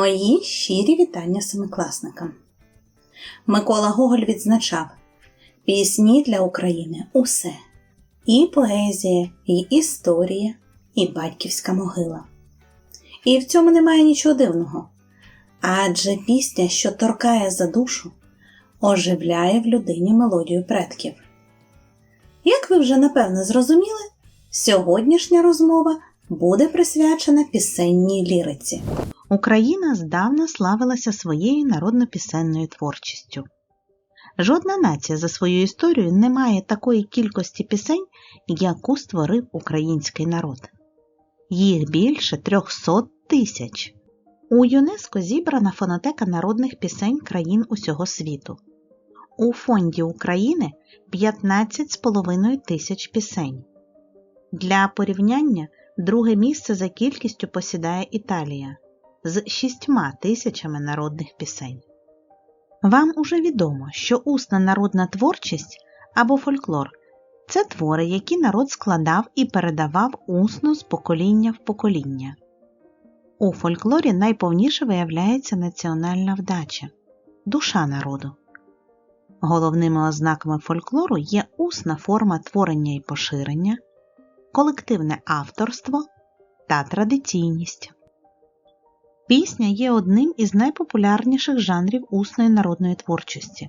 Мої щирі вітання семикласникам. Микола Гоголь відзначав пісні для України усе. І поезія, і історія, і батьківська могила. І в цьому немає нічого дивного. Адже пісня, що торкає за душу, оживляє в людині мелодію предків. Як ви вже напевно зрозуміли, сьогоднішня розмова буде присвячена пісенній ліриці. Україна здавна славилася своєю народно-пісенною творчістю. Жодна нація за свою історію не має такої кількості пісень, яку створив український народ. Їх більше 300 тисяч. У ЮНЕСКО зібрана фонотека народних пісень країн усього світу. У фонді України 15,5 тисяч пісень. Для порівняння друге місце за кількістю посідає Італія з 6 тисячами народних пісень. Вам уже відомо, що усна народна творчість або фольклор це твори, які народ складав і передавав усно з покоління в покоління. У фольклорі найповніше виявляється національна вдача, душа народу. Головними ознаками фольклору є усна форма творення і поширення, колективне авторство та традиційність. Пісня є одним із найпопулярніших жанрів усної народної творчості.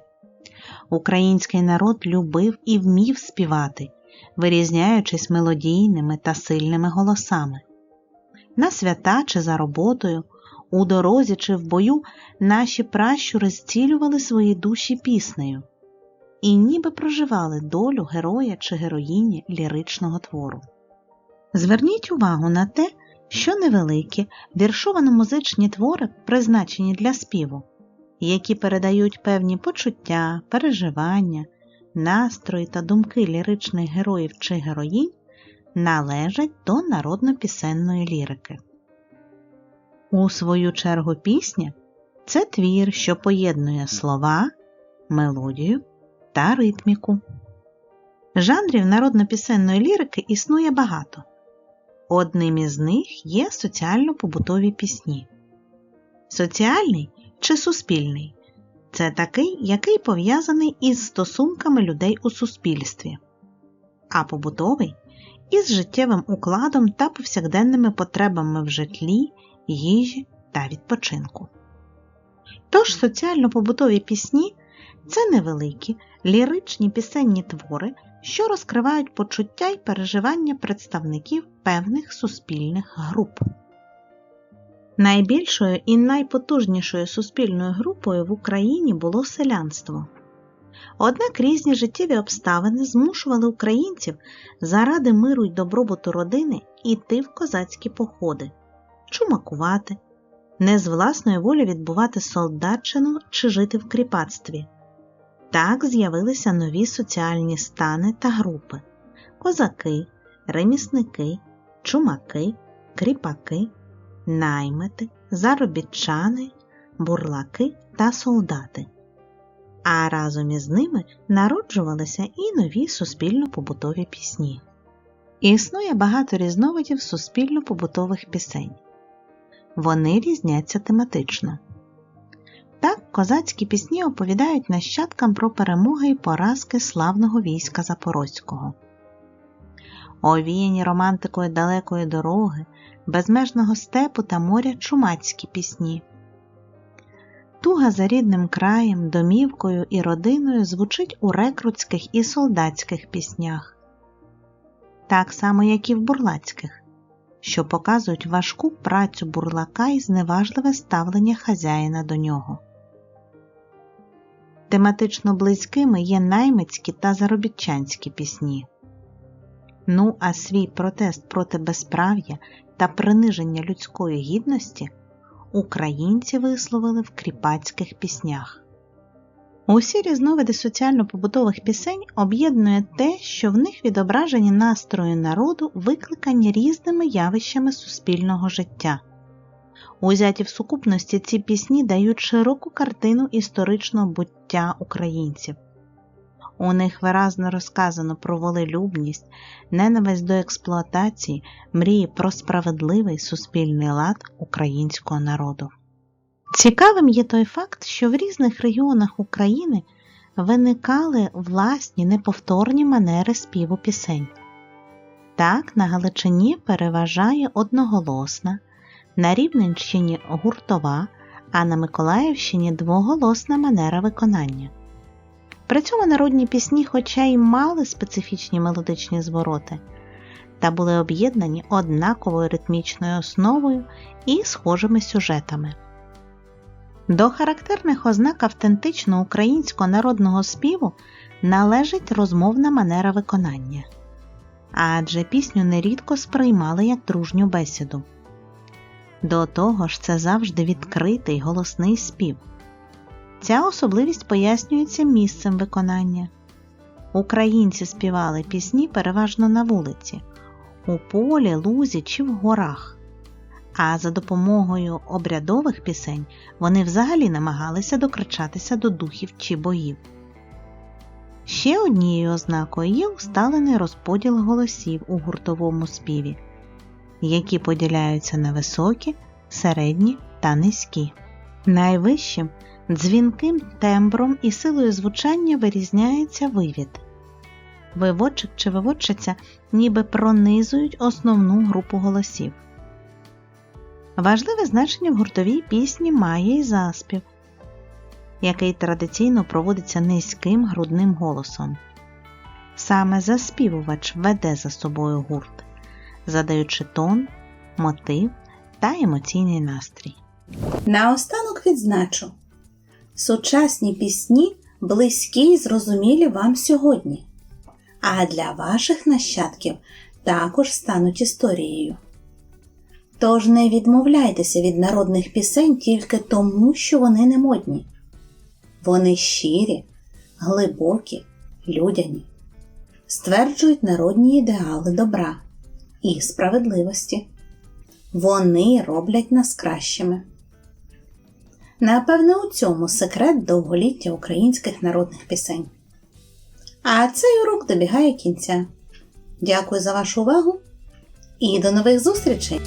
Український народ любив і вмів співати, вирізняючись мелодійними та сильними голосами. На свята чи за роботою, у дорозі чи в бою наші пращури зцілювали свої душі піснею і ніби проживали долю героя чи героїні ліричного твору. Зверніть увагу на те, що невеликі віршовано-музичні твори призначені для співу, які передають певні почуття, переживання, настрої та думки ліричних героїв чи героїнь, належать до народно-пісенної лірики. У свою чергу пісня це твір, що поєднує слова, мелодію та ритміку. Жанрів народно-пісенної лірики існує багато. Одним із них є соціально-побутові пісні. Соціальний чи суспільний це такий, який пов'язаний із стосунками людей у суспільстві, а побутовий із життєвим укладом та повсякденними потребами в житлі, їжі та відпочинку. Тож соціально-побутові пісні це невеликі ліричні пісенні твори що розкривають почуття й переживання представників певних суспільних груп. Найбільшою і найпотужнішою суспільною групою в Україні було селянство. Однак різні життєві обставини змушували українців заради миру й добробуту родини йти в козацькі походи, чумакувати, не з власної волі відбувати солдатчину чи жити в кріпацтві. Так з'явилися нові соціальні стани та групи козаки, ремісники, чумаки, кріпаки, наймити, заробітчани, бурлаки та солдати. А разом із ними народжувалися і нові суспільно-побутові пісні. Існує багато різновидів суспільно-побутових пісень. Вони різняться тематично. Так козацькі пісні оповідають нащадкам про перемоги і поразки славного війська Запорозького. Овіяні романтикою далекої дороги, безмежного степу та моря чумацькі пісні. Туга за рідним краєм, домівкою і родиною звучить у рекрутських і солдатських піснях, так само, як і в бурлацьких, що показують важку працю бурлака і зневажливе ставлення хазяїна до нього. Тематично близькими є наймицькі та заробітчанські пісні. Ну а свій протест проти безправ'я та приниження людської гідності українці висловили в кріпацьких піснях. Усі різновиди соціально-побутових пісень об'єднує те, що в них відображені настрої народу, викликані різними явищами суспільного життя. Узяті в сукупності ці пісні дають широку картину історичного буття українців. У них виразно розказано про волелюбність, ненависть до експлуатації, мрії про справедливий суспільний лад українського народу. Цікавим є той факт, що в різних регіонах України виникали власні неповторні манери співу пісень. Так, на Галичині переважає одноголосна, на Рівненщині гуртова, а на Миколаївщині двоголосна манера виконання. При цьому народні пісні, хоча й мали специфічні мелодичні звороти, та були об'єднані однаковою ритмічною основою і схожими сюжетами. До характерних ознак автентично українського народного співу належить розмовна манера виконання, адже пісню нерідко сприймали як дружню бесіду. До того ж, це завжди відкритий голосний спів. Ця особливість пояснюється місцем виконання. Українці співали пісні переважно на вулиці, у полі, лузі чи в горах. А за допомогою обрядових пісень вони взагалі намагалися докричатися до духів чи боїв. Ще однією ознакою є усталений розподіл голосів у гуртовому співі, які поділяються на високі, середні та низькі. Найвищим дзвінким тембром і силою звучання вирізняється вивід. Виводчик чи виводчиця ніби пронизують основну групу голосів. Важливе значення в гуртовій пісні має і заспів, який традиційно проводиться низьким грудним голосом. Саме заспівувач веде за собою гурт, задаючи тон, мотив та емоційний настрій. Наостанок відзначу: сучасні пісні близькі й зрозумілі вам сьогодні, а для ваших нащадків також стануть історією. Тож не відмовляйтеся від народних пісень тільки тому, що вони не модні. Вони щирі, глибокі, людяні, стверджують народні ідеали добра і справедливості. Вони роблять нас кращими. Напевне, у цьому секрет довголіття українських народних пісень. А цей урок добігає кінця. Дякую за вашу увагу і до нових зустрічей!